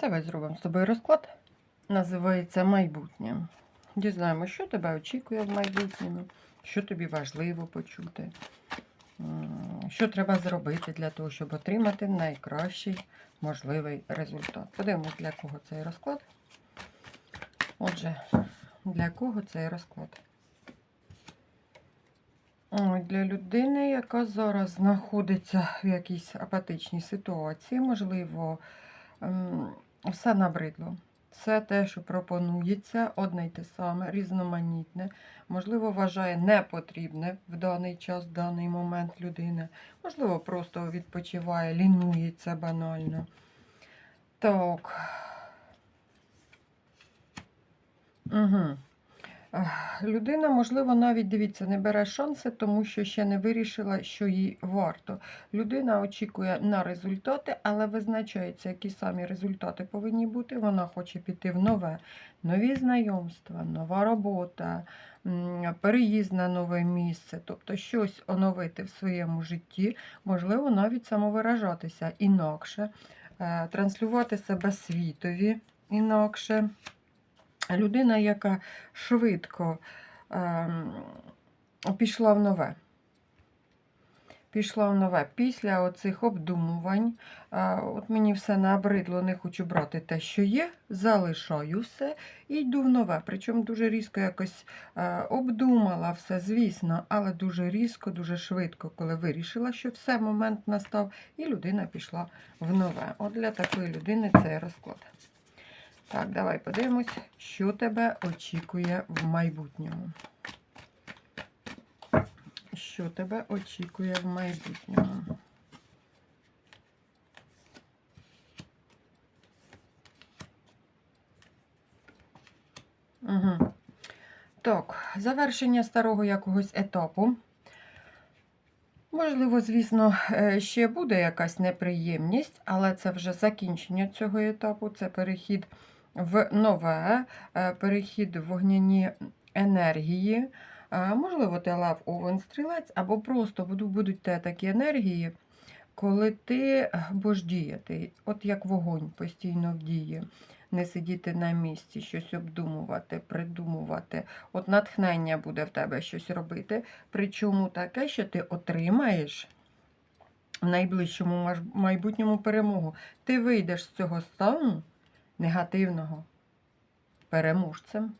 Давай зробимо з тобою розклад. Називається майбутнє. Дізнаємо, що тебе очікує в майбутньому, що тобі важливо почути, що треба зробити для того, щоб отримати найкращий можливий результат. Подивимось, для кого цей розклад. Отже, для кого цей розклад? Для людини, яка зараз знаходиться в якійсь апатичній ситуації, можливо, все набридло. Все те, що пропонується, одне й те саме, різноманітне, можливо, вважає непотрібне в даний час, в даний момент людина. Можливо, просто відпочиває, лінується банально. Так. Угу. Людина, можливо, навіть дивіться, не бере шанси, тому що ще не вирішила, що їй варто. Людина очікує на результати, але визначається, які самі результати повинні бути. Вона хоче піти в нове, нові знайомства, нова робота, переїзд на нове місце, тобто щось оновити в своєму житті, можливо, навіть самовиражатися інакше, е, транслювати себе світові інакше. Людина, яка швидко ем, пішла в нове. Пішла в нове. Після оцих обдумувань, е, от мені все набридло, не хочу брати те, що є, залишаю все і йду в нове. Причому дуже різко якось е, обдумала все, звісно, але дуже різко, дуже швидко, коли вирішила, що все, момент настав, і людина пішла в нове. От для такої людини цей розклад. Так, давай подивимось, що тебе очікує в майбутньому. Що тебе очікує в майбутньому? Угу. Так, завершення старого якогось етапу. Можливо, звісно, е, ще буде якась неприємність, але це вже закінчення цього етапу, це перехід в нове, е, перехід в вогняні енергії. Е, Можливо, ти лав овен стрілець, або просто будуть те такі енергії, коли ти будеш діяти, от як вогонь постійно в дії. Не сидіти на місці, щось обдумувати, придумувати. От натхнення буде в тебе щось робити. Причому таке, що ти отримаєш в найближчому майбутньому перемогу. Ти вийдеш з цього стану негативного переможцем.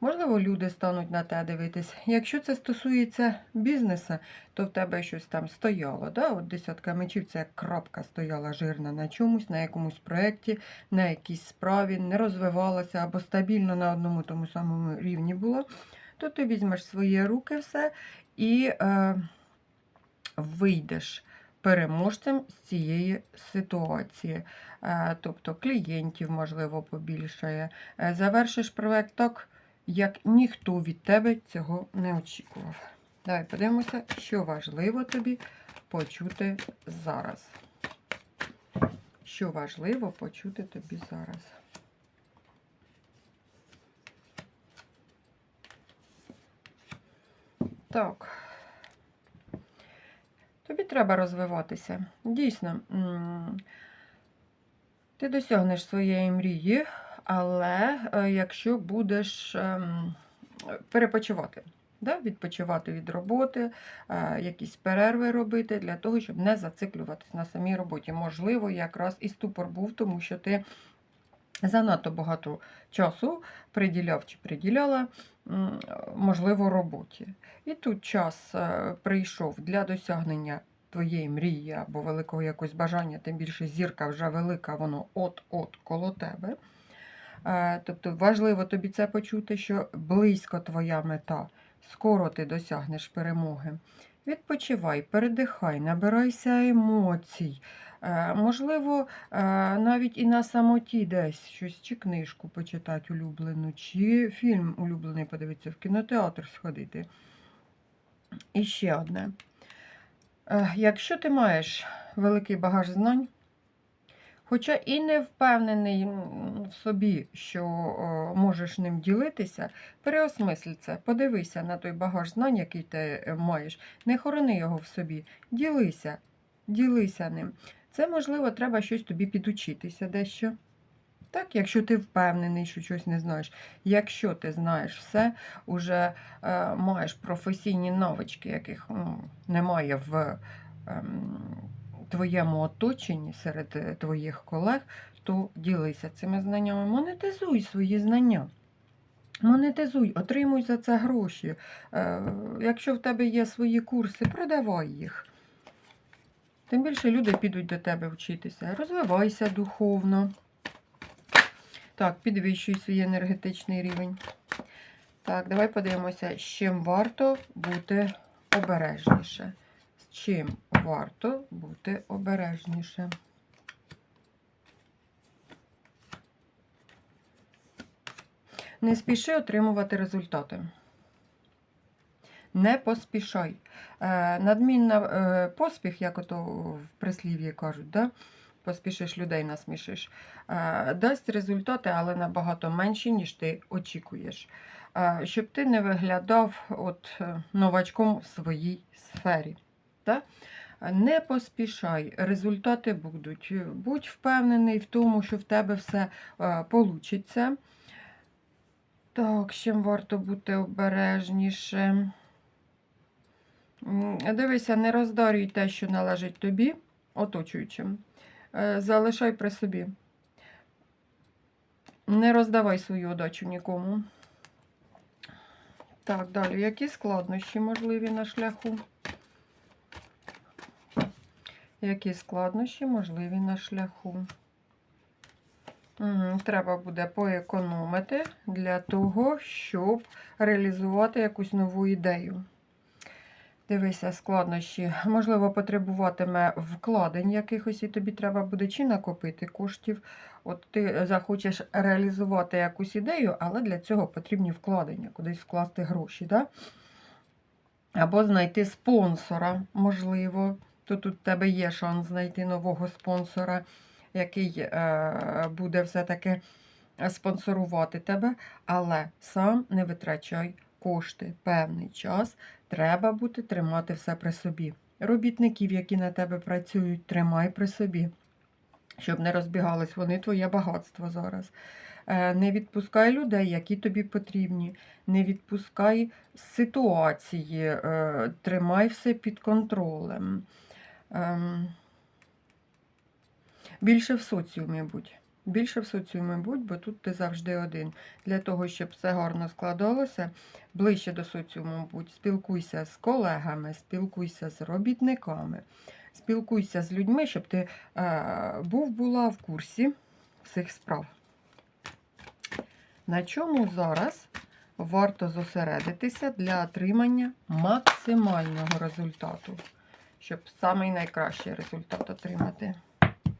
Можливо, люди стануть на те дивитись. Якщо це стосується бізнесу, то в тебе щось там стояло. Да? От десятка мечів це як крапка стояла жирна на чомусь, на якомусь проєкті, на якійсь справі, не розвивалася або стабільно на одному тому самому рівні було, то ти візьмеш свої руки все і е, вийдеш переможцем з цієї ситуації. Е, Тобто клієнтів, можливо, побільшає. Е, Завершиш проект так, як ніхто від тебе цього не очікував. Давай подивимося, що важливо тобі почути зараз. Що важливо почути тобі зараз. Так. Тобі треба розвиватися. Дійсно, ти досягнеш своєї мрії, але е, якщо будеш ем, перепочивати, да? відпочивати від роботи, е, якісь перерви робити для того, щоб не зациклюватись на самій роботі. Можливо, якраз і ступор був, тому що ти занадто багато часу приділяв чи приділяла, можливо, роботі. І тут час е, прийшов для досягнення твоєї мрії або великого якогось бажання, тим більше зірка вже велика, воно от-от коло тебе. Е, Тобто важливо тобі це почути, що близько твоя мета, скоро ти досягнеш перемоги. Відпочивай, передихай, набирайся емоцій. Е, Можливо, е, навіть і на самоті десь щось, чи книжку почитати улюблену, чи фільм улюблений подивитися, в кінотеатр сходити. І ще одне. Е, Якщо ти маєш великий багаж знань, хоча і не впевнений в собі, що можеш ним ділитися, переосмисль це, подивися на той багаж знань, який ти е, маєш, не хорони його в собі, ділися, ділися ним. Це, можливо, треба щось тобі підучитися дещо. Так, якщо ти впевнений, що щось не знаєш, якщо ти знаєш все, уже е, маєш професійні навички, яких ну, немає в ем, твоєму оточенні серед е, твоїх колег, то ділися цими знаннями, монетизуй свої знання. Монетизуй, отримуй за це гроші. Е, якщо в тебе є свої курси, продавай їх. Тим більше люди підуть до тебе вчитися. Розвивайся духовно. Так, підвищуй свій енергетичний рівень. Так, давай подивимося, з чим варто бути обережніше. Чим варто бути обережніше. Не спіши отримувати результати. Не поспішай. Е, надмінна е, поспіх, як ото в прислів'ї кажуть, да? поспішиш людей насмішиш, е, дасть результати, але набагато менші, ніж ти очікуєш. Щоб ти не виглядав от, новачком в своїй сфері. Да? Не поспішай, результати будуть. Будь впевнений в тому, що в тебе все е. Так, з чим варто бути обережніше. Дивися, не роздарюй те, що належить тобі, оточуючим. Е, Залишай при собі. Не роздавай свою удачу нікому. Так, далі. Які складнощі можливі на шляху? Які складнощі можливі на шляху? Треба буде поекономити для того, щоб реалізувати якусь нову ідею. Дивися, складнощі. Можливо, потребуватиме вкладень якихось, і тобі треба буде чи накопити коштів. От ти захочеш реалізувати якусь ідею, але для цього потрібні вкладення, кудись вкласти гроші. Да? Або знайти спонсора, можливо. То тут в тебе є шанс знайти нового спонсора, який е, буде все-таки спонсорувати тебе, але сам не витрачай кошти певний час. Треба буде тримати все при собі. Робітників, які на тебе працюють, тримай при собі, щоб не розбігались вони твоє багатство зараз. Е, Не відпускай людей, які тобі потрібні. Не відпускай ситуації, е, тримай все під контролем. Ем, Більше в соціумі будь. Більше в соціумі будь, бо тут ти завжди один. Для того, щоб все гарно складалося, ближче до соціуму будь. Спілкуйся з колегами, спілкуйся з робітниками, спілкуйся з людьми, щоб ти е, був була в курсі всіх справ. На чому зараз варто зосередитися для отримання максимального результату, щоб самий найкращий результат отримати?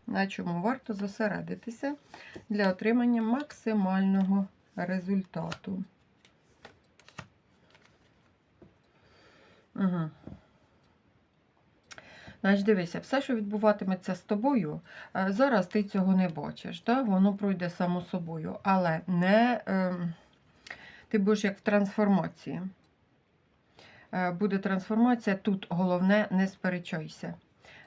На чому варто зосередитися для отримання максимального результату? Угу. Значить, дивися, все, що відбуватиметься з тобою, е, зараз ти цього не бачиш, да? воно пройде само собою, але не ем, ти будеш як в трансформації. Е, Буде трансформація, тут головне не сперечайся.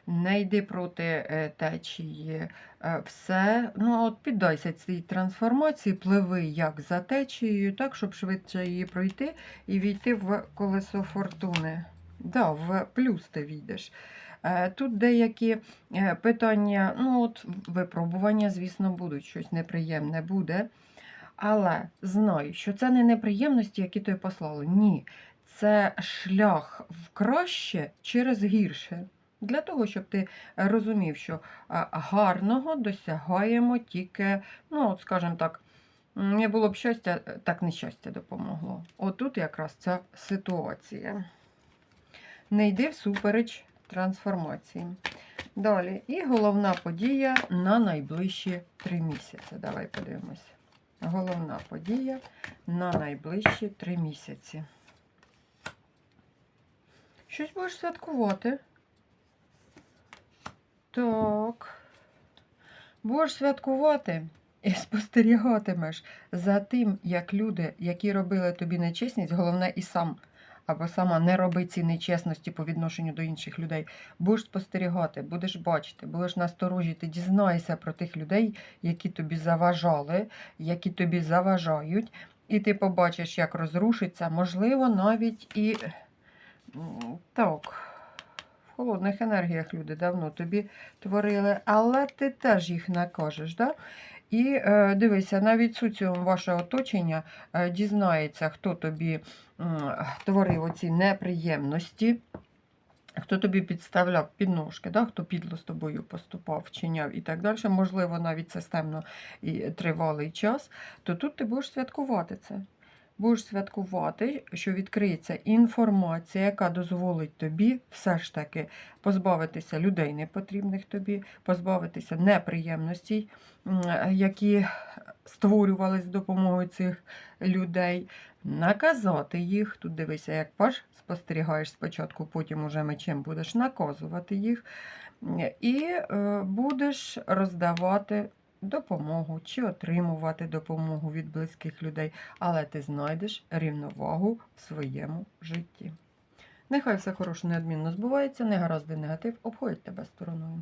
Не йди проти е, течії. Е, Все, ну от піддайся цій трансформації, пливи як за течією, так, щоб швидше її пройти і війти в колесо фортуни. Да, в плюс ти війдеш. Тут деякі питання, ну от випробування, звісно, будуть, щось неприємне буде. Але знай, що це не неприємності, які тобі послали. Ні. Це шлях в краще через гірше. Для того, щоб ти розумів, що гарного досягаємо тільки, ну, от, скажімо так, не було б щастя, так нещастя допомогло. Отут якраз ця ситуація. Не йди всупереч трансформації. Далі. І головна подія на найближчі три місяці. Давай подивимося. Головна подія на найближчі три місяці. Щось будеш святкувати. Так. Будеш святкувати і спостерігатимеш за тим, як люди, які робили тобі нечесність, головне і сам або сама не роби ці нечесності по відношенню до інших людей. Будеш спостерігати, будеш бачити, будеш насторожі, ти дізнаєшся про тих людей, які тобі заважали, які тобі заважають, і ти побачиш, як розрушиться, можливо, навіть і так. В холодних енергіях люди давно тобі творили, але ти теж їх накажеш. Да? І е, дивися, навіть соціум ваше оточення е, дізнається, хто тобі м, творив оці неприємності, хто тобі підставляв підножки, да? хто підло з тобою поступав, вчиняв і так далі, можливо, навіть системно і тривалий час, то тут ти будеш святкувати це. Будеш святкувати, що відкриється інформація, яка дозволить тобі все ж таки позбавитися людей непотрібних тобі, позбавитися неприємностей, які створювались з допомогою цих людей, наказати їх. Тут дивися, як паш спостерігаєш спочатку, потім уже мечем будеш наказувати їх, і е, будеш роздавати допомогу чи отримувати допомогу від близьких людей, але ти знайдеш рівновагу в своєму житті. Нехай все хороше неодмінно збувається, негаразди негатив обходять тебе стороною.